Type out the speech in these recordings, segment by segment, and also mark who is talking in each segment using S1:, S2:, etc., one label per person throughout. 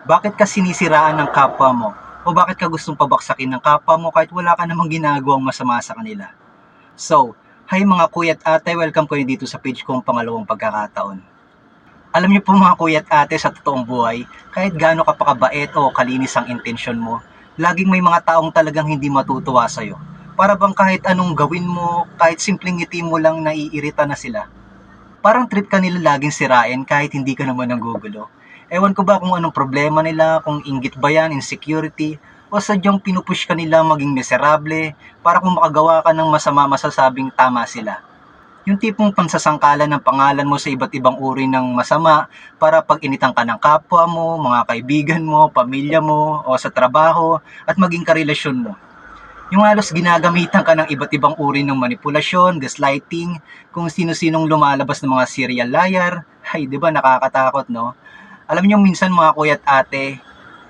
S1: Bakit ka sinisiraan ng kapwa mo? O bakit ka gustong pabaksakin ng kapwa mo kahit wala ka namang ginagawang masama sa kanila? So, hi mga kuya at ate, welcome kayo dito sa page kong pangalawang pagkakataon. Alam niyo po mga kuya at ate sa totoong buhay, kahit gaano ka pakabait o kalinis ang intensyon mo, laging may mga taong talagang hindi matutuwa sa'yo. Para bang kahit anong gawin mo, kahit simpleng ngiti mo lang naiirita na sila. Parang trip ka nila laging sirain kahit hindi ka naman nanggugulo. Ewan ko ba kung anong problema nila, kung inggit ba yan, insecurity, o sadyang pinupush ka nila maging miserable para kung makagawa ka ng masama masasabing tama sila. Yung tipong pansasangkalan ng pangalan mo sa iba't ibang uri ng masama para pag initan ka ng kapwa mo, mga kaibigan mo, pamilya mo, o sa trabaho, at maging karelasyon mo. Yung halos ginagamitan ka ng iba't ibang uri ng manipulasyon, gaslighting, kung sino-sinong lumalabas ng mga serial liar, ay di ba nakakatakot no? Alam niyo minsan mga kuya at ate,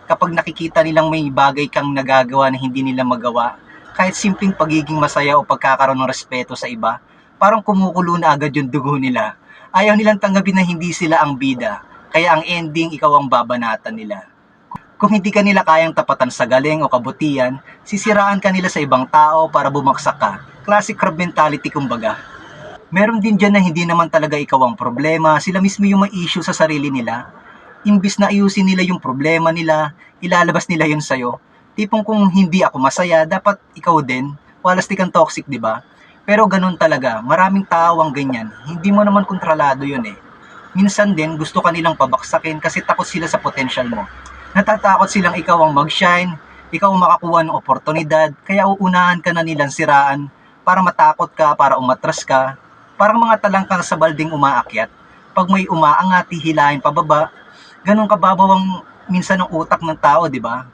S1: kapag nakikita nilang may bagay kang nagagawa na hindi nila magawa, kahit simpleng pagiging masaya o pagkakaroon ng respeto sa iba, parang kumukulo na agad yung dugo nila. Ayaw nilang tanggapin na hindi sila ang bida, kaya ang ending ikaw ang babanatan nila. Kung hindi ka nila kayang tapatan sa galing o kabutihan, sisiraan ka nila sa ibang tao para bumaksak ka. Classic crab mentality kumbaga. Meron din dyan na hindi naman talaga ikaw ang problema, sila mismo yung may issue sa sarili nila. Imbis na ayusin nila yung problema nila, ilalabas nila yun sa'yo. Tipong kung hindi ako masaya, dapat ikaw din. Walastik ang toxic, di ba? Pero ganun talaga, maraming tao ang ganyan. Hindi mo naman kontrolado yun eh. Minsan din, gusto ka nilang pabaksakin kasi takot sila sa potential mo. Natatakot silang ikaw ang mag-shine, ikaw ang makakuha ng oportunidad, kaya uunahan ka na nilang siraan para matakot ka, para umatras ka, parang mga talangkang sa balding umaakyat. Pag may umaangat, hihilahin pababa, ganun kababaw ang minsan ng utak ng tao, di ba?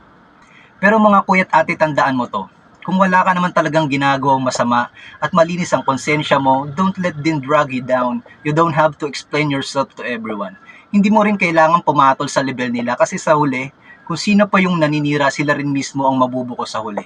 S1: Pero mga kuya't ate, tandaan mo to. Kung wala ka naman talagang ginagawang masama at malinis ang konsensya mo, don't let them drag you down. You don't have to explain yourself to everyone. Hindi mo rin kailangan pumatol sa level nila kasi sa huli, kung sino pa yung naninira, sila rin mismo ang mabubuko sa huli.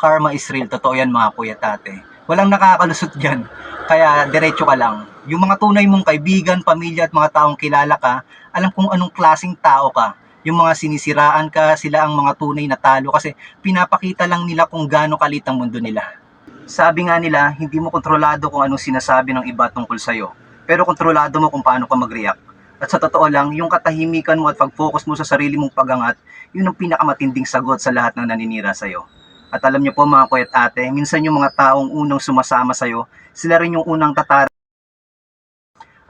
S1: Karma is real. Totoo yan mga kuya tate. Walang nakakalusot dyan. Kaya diretso ka lang. Yung mga tunay mong kaibigan, pamilya at mga taong kilala ka, alam kung anong klasing tao ka. Yung mga sinisiraan ka, sila ang mga tunay na talo kasi pinapakita lang nila kung gaano kalit ang mundo nila. Sabi nga nila, hindi mo kontrolado kung anong sinasabi ng iba tungkol sa'yo. Pero kontrolado mo kung paano ka mag-react. At sa totoo lang, yung katahimikan mo at pag-focus mo sa sarili mong pagangat, yun ang pinakamatinding sagot sa lahat ng naninira sa'yo. At alam niyo po mga kuya at ate, minsan yung mga taong unang sumasama sa'yo, sila rin yung unang tatara.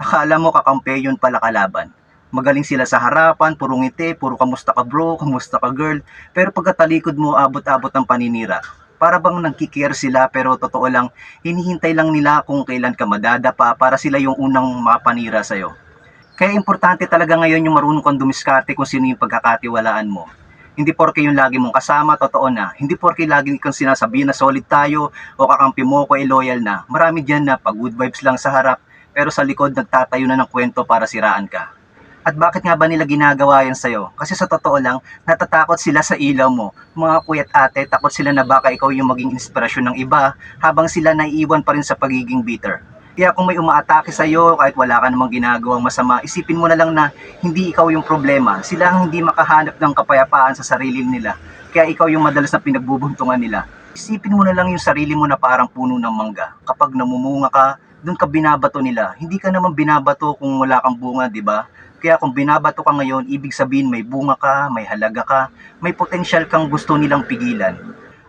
S1: Akala mo kakampi yun pala kalaban. Magaling sila sa harapan, puro ngiti, puro kamusta ka bro, kamusta ka girl. Pero pagkatalikod mo, abot-abot ang paninira. Para bang nagkikare sila pero totoo lang, hinihintay lang nila kung kailan ka madadapa para sila yung unang mapanira sa'yo. Kaya importante talaga ngayon yung marunong kang dumiskarte kung sino yung pagkakatiwalaan mo. Hindi porke yung lagi mong kasama, totoo na. Hindi porke lagi kang sinasabihin na solid tayo o kakampi mo ko ay loyal na. Marami dyan na pag good vibes lang sa harap pero sa likod nagtatayo na ng kwento para siraan ka. At bakit nga ba nila ginagawa yan sa'yo? Kasi sa totoo lang, natatakot sila sa ilaw mo. Mga kuya't ate, takot sila na baka ikaw yung maging inspirasyon ng iba habang sila naiiwan pa rin sa pagiging bitter. Kaya kung may umaatake sa'yo kahit wala ka namang ginagawang masama, isipin mo na lang na hindi ikaw yung problema. Sila ang hindi makahanap ng kapayapaan sa sarili nila. Kaya ikaw yung madalas na pinagbubuntungan nila. Isipin mo na lang yung sarili mo na parang puno ng mangga. Kapag namumunga ka, doon ka binabato nila. Hindi ka naman binabato kung wala kang bunga, di ba? Kaya kung binabato ka ngayon, ibig sabihin may bunga ka, may halaga ka, may potensyal kang gusto nilang pigilan.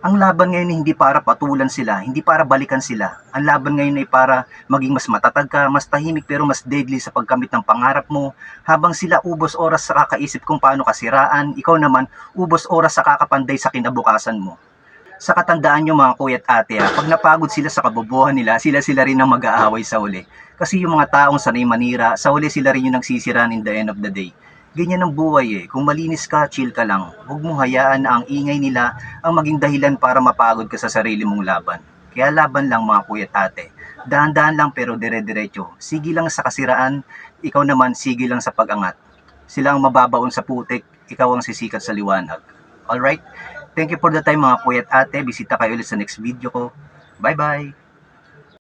S1: Ang laban ngayon ay hindi para patulan sila, hindi para balikan sila. Ang laban ngayon ay para maging mas matatag ka, mas tahimik pero mas deadly sa pagkamit ng pangarap mo. Habang sila ubos oras sa kakaisip kung paano kasiraan, ikaw naman ubos oras sa kakapanday sa kinabukasan mo. Sa katandaan nyo mga kuya at ate, ha, pag napagod sila sa kabobohan nila, sila-sila rin ang mag-aaway sa uli. Kasi yung mga taong sanay manira, sa uli sila rin yung nagsisiraan in the end of the day. Ganyan ang buhay eh. Kung malinis ka, chill ka lang. Huwag mo hayaan na ang ingay nila ang maging dahilan para mapagod ka sa sarili mong laban. Kaya laban lang mga kuya at ate. Dahan-dahan lang pero dire-diretso. Sige lang sa kasiraan, ikaw naman sige lang sa pag-angat. Sila ang mababaon sa putik, ikaw ang sisikat sa liwanag. Alright? Thank you for the time mga kuya at ate. Bisita kayo ulit sa next video ko. Bye-bye!